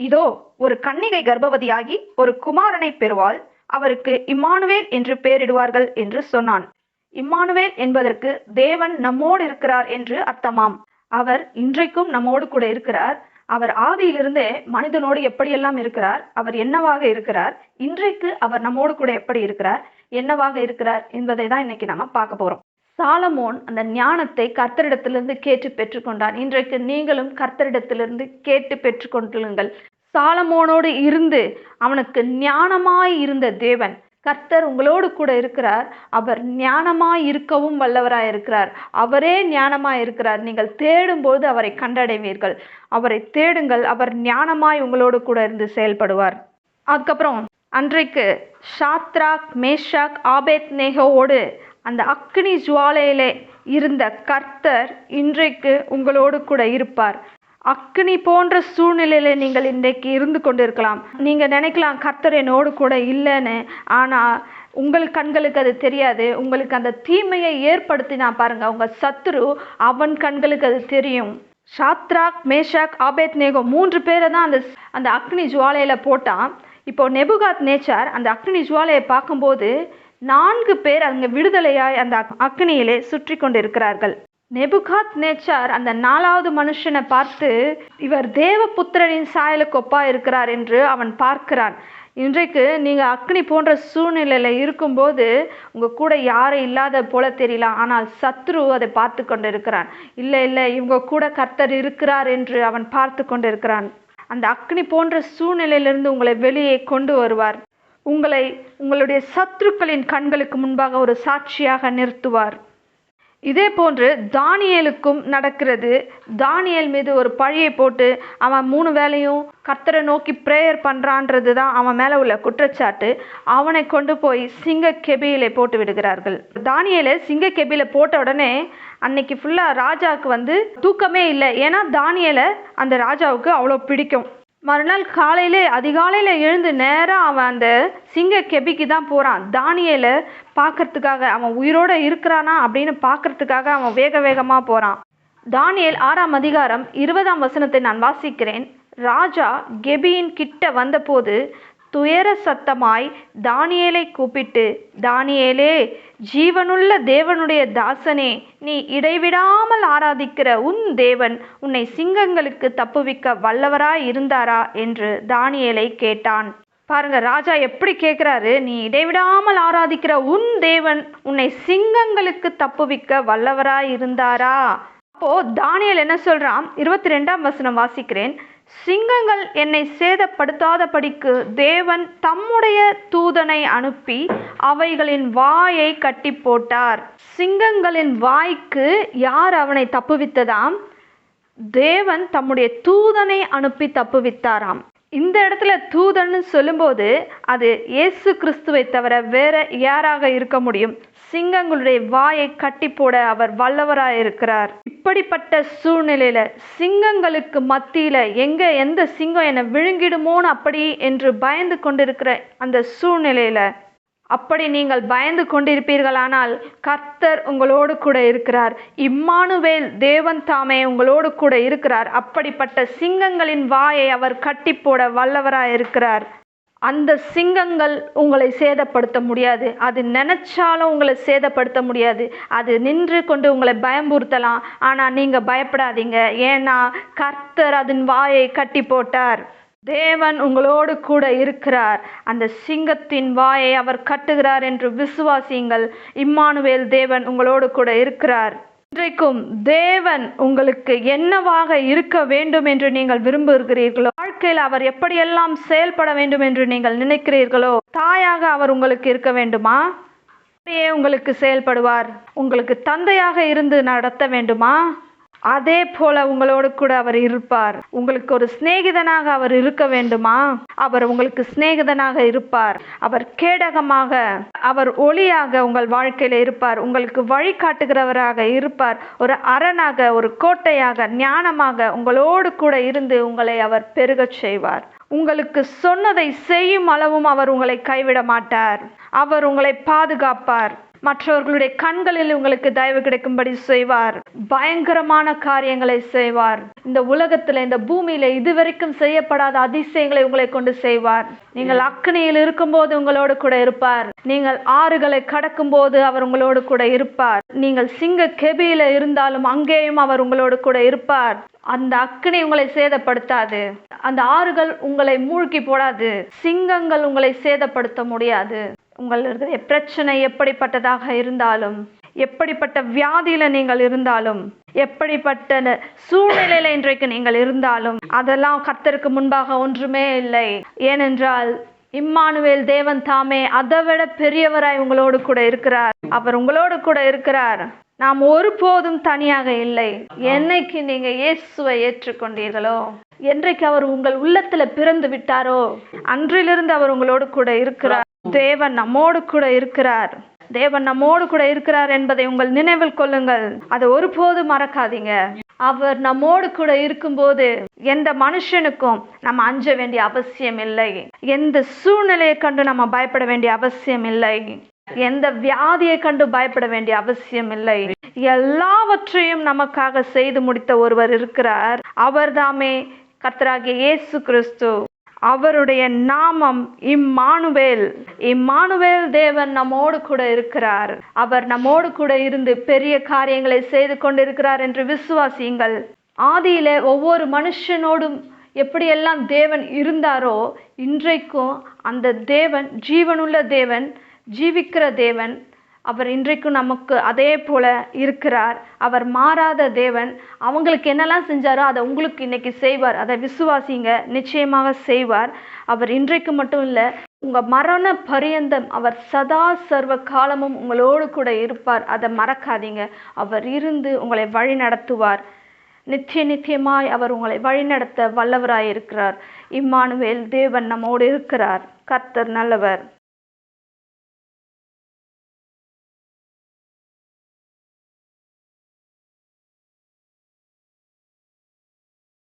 இதோ ஒரு கன்னிகை கர்ப்பவதியாகி ஒரு குமாரனை பெறுவாள். அவருக்கு இம்மானுவேல் என்று பெயரிடுவார்கள் என்று சொன்னான். இம்மானுவேல் என்பதற்கு தேவன் நம்மோடு இருக்கிறார் என்று அர்த்தமாம். அவர் இன்றைக்கும் நம்மோடு கூட இருக்கிறார். அவர் ஆதியிலிருந்தே மனிதனோடு எப்படியெல்லாம் இருக்கிறார்? அவர் என்னவாக இருக்கிறார்? இன்றைக்கு அவர் நம்மோடு கூட எப்படி இருக்கிறார்? என்னவாக இருக்கிறார் என்பதை தான் இன்னைக்கு நாம பார்க்க போறோம். சாலமோன் அந்த ஞானத்தை கர்த்தரிடத்திலிருந்து கேட்டு பெற்றுக்கொண்டான் இன்றைக்கு நீங்களும் கர்த்தரிடத்திலிருந்து கேட்டு பெற்றுக்கொண்டுள்ளுங்கள் சாலமோனோடு இருந்து அவனுக்கு ஞானமாய் இருந்த தேவன் கர்த்தர் உங்களோடு கூட இருக்கிறார். அவர் ஞானமாய் இருக்கவும் வல்லவராய் இருக்கிறார். அவரே ஞானமாய் இருக்கிறார். நீங்கள் தேடும்போது அவரை கண்டடைவீர்கள். அவரை தேடுங்கள். அவர் ஞானமாய் உங்களோடு கூட இருந்து செயல்படுவார். அதுக்கப்புறம் அன்றைக்கு ஷாத்ராக் மேஷாக் ஆபேத் நேகோவோடு அந்த அக்னி ஜுவாலையிலே இருந்த கர்த்தர் இன்றைக்கு உங்களோடு கூட இருப்பார். அக்னி போன்ற சூழ்நிலையில நீங்கள் இன்றைக்கு இருந்து கொண்டிருக்கலாம். நீங்க நினைக்கலாம் கர்த்தர் என்னோடு கூட இல்லைன்னு. ஆனா உங்கள் கண்களுக்கு அது தெரியாது. உங்களுக்கு அந்த தீமையை ஏற்படுத்தினா பாருங்க உங்க சத்துரு அவன் கண்களுக்கு அது தெரியும். ஷாத்ராக் மேஷாக் ஆபேத் நேகோ மூன்று பேரை தான் அந்த அந்த அக்னி ஜுவாலையில போட்டான். இப்போ நெபுகாத் நேச்சார் அந்த அக்னி ஜுவாலையை பார்க்கும்போது நான்கு பேர் அங்கே விடுதலையாய் அந்த அக்னியிலே சுற்றி கொண்டிருக்கிறார்கள். நெபுகாத் நேச்சார் அந்த நாலாவது மனுஷனை பார்த்து இவர் தேவபுத்திரனின் சாயலுக்கு ஒப்பா இருக்கிறார் என்று அவன் பார்க்கிறான். இன்றைக்கு நீங்கள் அக்னி போன்ற சூழ்நிலையில் இருக்கும்போது உங்கள் கூட யாரும் இல்லாத போல தெரியலாம் ஆனால் சத்ரு அதை பார்த்து கொண்டிருக்கிறான். இல்லை இல்லை இவங்க கூட கர்த்தர் இருக்கிறார் என்று அவன் பார்த்து கொண்டிருக்கிறான். அந்த அக்னி போன்ற சூழ்நிலையிலிருந்து உங்களை வெளியே கொண்டு வருவார். உங்களை உங்களுடைய சத்துருக்களின் கண்களுக்கு முன்பாக ஒரு சாட்சியாக நிறுத்துவார். இதே போன்று தானியலுக்கும் நடக்கிறது. தானியல் மீது ஒரு பழியை போட்டு அவன் மூணு வேலையும் கர்த்தரை நோக்கி ப்ரேயர் பண்ணுறான்றது தான் அவன் மேலே உள்ள குற்றச்சாட்டு. அவனை கொண்டு போய் சிங்க கெபியிலே போட்டு விடுகிறார்கள். தானியலை சிங்க கெபியில போட்ட உடனே அன்னைக்கு ஃபுல்லாக ராஜாவுக்கு வந்து தூக்கமே இல்லை. ஏன்னா தானியலை அந்த ராஜாவுக்கு அவ்வளோ பிடிக்கும். மறுநாள் காலையிலே அதிகாலையில் எழுந்து நேராக அவன் அந்த சிங்க கெபிக்கு தான் போகிறான் தானியலை பார்க்கறதுக்காக அவன் உயிரோடு இருக்கிறானா அப்படின்னு பார்க்கறதுக்காக அவன் வேக வேகமாக போகிறான் தானியல் ஆறாம் அதிகாரம் இருபதாம் வசனத்தை நான் வாசிக்கிறேன். ராஜா கெபியின் கிட்ட வந்தபோது துயர சத்தமாய் தானியேலை கூப்பிட்டு தானியேலே ஜீவனுள்ள தேவனுடைய தாசனே நீ இடைவிடாமல் ஆராதிக்கிற உன் தேவன் உன்னை சிங்கங்களுக்கு தப்புவிக்க வல்லவராய் இருந்தாரா? என்று தானியேலை கேட்டான். பாருங்க ராஜா எப்படி கேட்குறாரு? நீ இடைவிடாமல் ஆராதிக்கிற உன் தேவன் உன்னை சிங்கங்களுக்கு தப்புவிக்க வல்லவராய் இருந்தாரா? அப்போ தானியல் என்ன சொல்றான்? இருபத்தி ரெண்டாம் வசனம் வாசிக்கிறேன். சிங்கங்கள் என்னை சேதப்படுத்தாதபடிக்கு தேவன் தம்முடைய தூதனை அனுப்பி அவைகளின் வாயை கட்டி போட்டார். சிங்கங்களின் வாய்க்கு யார் அவனை தப்புவித்ததாம்? தேவன் தம்முடைய தூதனை அனுப்பி தப்புவித்தாராம். இந்த இடத்துல தூதன்னு சொல்லும்போது அது இயேசு கிறிஸ்துவை தவிர வேற யாராக இருக்க முடியும்? சிங்கங்களுடைய வாயை கட்டி போட அவர் வல்லவராய் இருக்கிறார். இப்படிப்பட்ட சூழ்நிலையில சிங்கங்களுக்கு மத்தியில எங்க எந்த சிங்கம் என்னை விழுங்கிடுமோன்னு அப்படி என்று பயந்து கொண்டிருக்கிற அந்த சூழ்நிலையில அப்படி நீங்கள் பயந்து கொண்டிருப்பீர்களானால் கர்த்தர் உங்களோடு கூட இருக்கிறார். இம்மானுவேல் தேவன் தாமே உங்களோடு கூட இருக்கிறார். அப்படிப்பட்ட சிங்கங்களின் வாயை அவர் கட்டி போட வல்லவராய் இருக்கிறார். அந்த சிங்கங்கள் உங்களை சேதப்படுத்த முடியாது. அது நினைச்சாலும் உங்களை சேதப்படுத்த முடியாது. அது நின்று கொண்டு உங்களை பயமுறுத்தலாம் ஆனால் நீங்கள் பயப்படாதீங்க. ஏன்னா கர்த்தர் அதன் வாயை கட்டி போட்டார். தேவன் உங்களோடு கூட இருக்கிறார். அந்த சிங்கத்தின் வாயை அவர் கட்டுகிறார் என்று விசுவாசியுங்கள். இம்மானுவேல் தேவன் உங்களோடு கூட இருக்கிறார். இன்றைக்கும் தேவன் உங்களுக்கு என்னவாக இருக்க வேண்டும் என்று நீங்கள் விரும்புகிறீர்களோ வாழ்க்கையில் அவர் எப்படியெல்லாம் செயல்பட வேண்டும் என்று நீங்கள் நினைக்கிறீர்களோ தாயாக அவர் உங்களுக்கு இருக்க வேண்டுமா? அப்படியே உங்களுக்கு செயல்படுவார். உங்களுக்கு தந்தையாக இருந்து நடத்த வேண்டுமா? அதே போல உங்களோடு கூட அவர் இருப்பார். உங்களுக்கு ஒரு சிநேகிதனாக அவர் இருக்க வேண்டுமா? அவர் உங்களுக்கு சிநேகிதனாக இருப்பார். அவர் கேடகமாக அவர் ஒளியாக உங்கள் வாழ்க்கையில இருப்பார். உங்களுக்கு வழிகாட்டுகிறவராக இருப்பார். ஒரு அரணாக ஒரு கோட்டையாக ஞானமாக உங்களோடு கூட இருந்து உங்களை அவர் பெருகச் செய்வார். உங்களுக்கு சொன்னதை செய்யும் அளவும் அவர் உங்களை கைவிட மாட்டார். அவர் உங்களை பாதுகாப்பார். மற்றவர்களுடைய கண்களில் உங்களுக்கு தயவு கிடைக்கும்படி செய்வார். பயங்கரமான காரியங்களை செய்வார். இந்த உலகத்துல இந்த பூமியில இதுவரைக்கும் செய்யப்படாத அதிசயங்களை உங்களை கொண்டு செய்வார். நீங்கள் அக்னியில் இருக்கும்போது உங்களோடு கூட இருப்பார். நீங்கள் ஆறுகளை கடக்கும் போது அவர் உங்களோடு கூட இருப்பார். நீங்கள் சிங்க கெபியில இருந்தாலும் அங்கேயும் அவர் உங்களோடு கூட இருப்பார். அந்த அக்னி உங்களை சேதப்படுத்தாது. அந்த ஆறுகள் உங்களை மூழ்கி போடாது. சிங்கங்கள் உங்களை சேதப்படுத்த முடியாது. உங்களது பிரச்சனை எப்படிப்பட்டதாக இருந்தாலும் எப்படிப்பட்ட வியாதியில நீங்கள் இருந்தாலும் எப்படிப்பட்ட சூழ்நிலையில இன்றைக்கு நீங்கள் இருந்தாலும் அதெல்லாம் கர்த்தருக்கு முன்பாக ஒன்றுமே இல்லை. ஏனென்றால் இம்மானுவேல் தேவன் தாமே அதை விட பெரியவராய் உங்களோடு கூட இருக்கிறார். அவர் உங்களோடு கூட இருக்கிறார். நாம் ஒருபோதும் தனியாக இல்லை. என்னைக்கு நீங்க இயேசுவை ஏற்றுக்கொண்டீர்களோ என்றைக்கு அவர் உங்கள் உள்ளத்துல பிறந்து விட்டாரோ அன்றிலிருந்து அவர் உங்களோடு கூட இருக்கிறார். தேவன் நம்மோடு கூட இருக்கிறார். தேவன் நம்மோடு கூட இருக்கிறார் என்பதை உங்கள் நினைவில் கொள்ளுங்கள். அதை ஒருபோதும் மறக்காதீங்க. அவர் நம்மோடு கூட இருக்கும்போது எந்த மனுஷனுக்கும் நம்ம அஞ்ச வேண்டிய அவசியம் இல்லை. எந்த சூழ்நிலையை கண்டு நம்ம பயப்பட வேண்டிய அவசியம் இல்லை. எந்த வியாதியை கண்டு பயப்பட வேண்டிய அவசியம் இல்லை. எல்லாவற்றையும் நமக்காக செய்து முடித்த ஒருவர் இருக்கிறார். அவர்தாமே கத்தராகிய இயேசு கிறிஸ்து. அவருடைய நாமம் இம்மானுவேல். இம்மானுவேல் தேவன் நம்மோடு கூட இருக்கிறார். அவர் நம்மோடு கூட இருந்து பெரிய காரியங்களை செய்து கொண்டிருக்கிறார் என்று விசுவாசியுங்கள். ஆதியிலே ஒவ்வொரு மனுஷனோடும் எப்படியெல்லாம் தேவன் இருந்தாரோ இன்றைக்கும் அந்த தேவன் ஜீவனுள்ள தேவன் ஜீவிக்கிற தேவன் அவர் இன்றைக்கும் நமக்கு அதே போல இருக்கிறார். அவர் மாறாத தேவன். அவங்களுக்கு என்னெல்லாம் செஞ்சாரோ அதை உங்களுக்கு இன்னைக்கு செய்வார். அதை விசுவாசிங்க நிச்சயமாக செய்வார். அவர் இன்றைக்கு மட்டும் இல்லை உங்கள் மரண பரியந்தம் அவர் சதா சர்வ காலமும் உங்களோடு கூட இருப்பார். அதை மறக்காதீங்க. அவர் இருந்து உங்களை வழி நடத்துவார். நித்திய நித்தியமாய் அவர் உங்களை வழிநடத்த வல்லவராயிருக்கிறார். இம்மானுவேல் தேவன் நம்மோடு இருக்கிறார். கர்த்தர் நல்லவர்.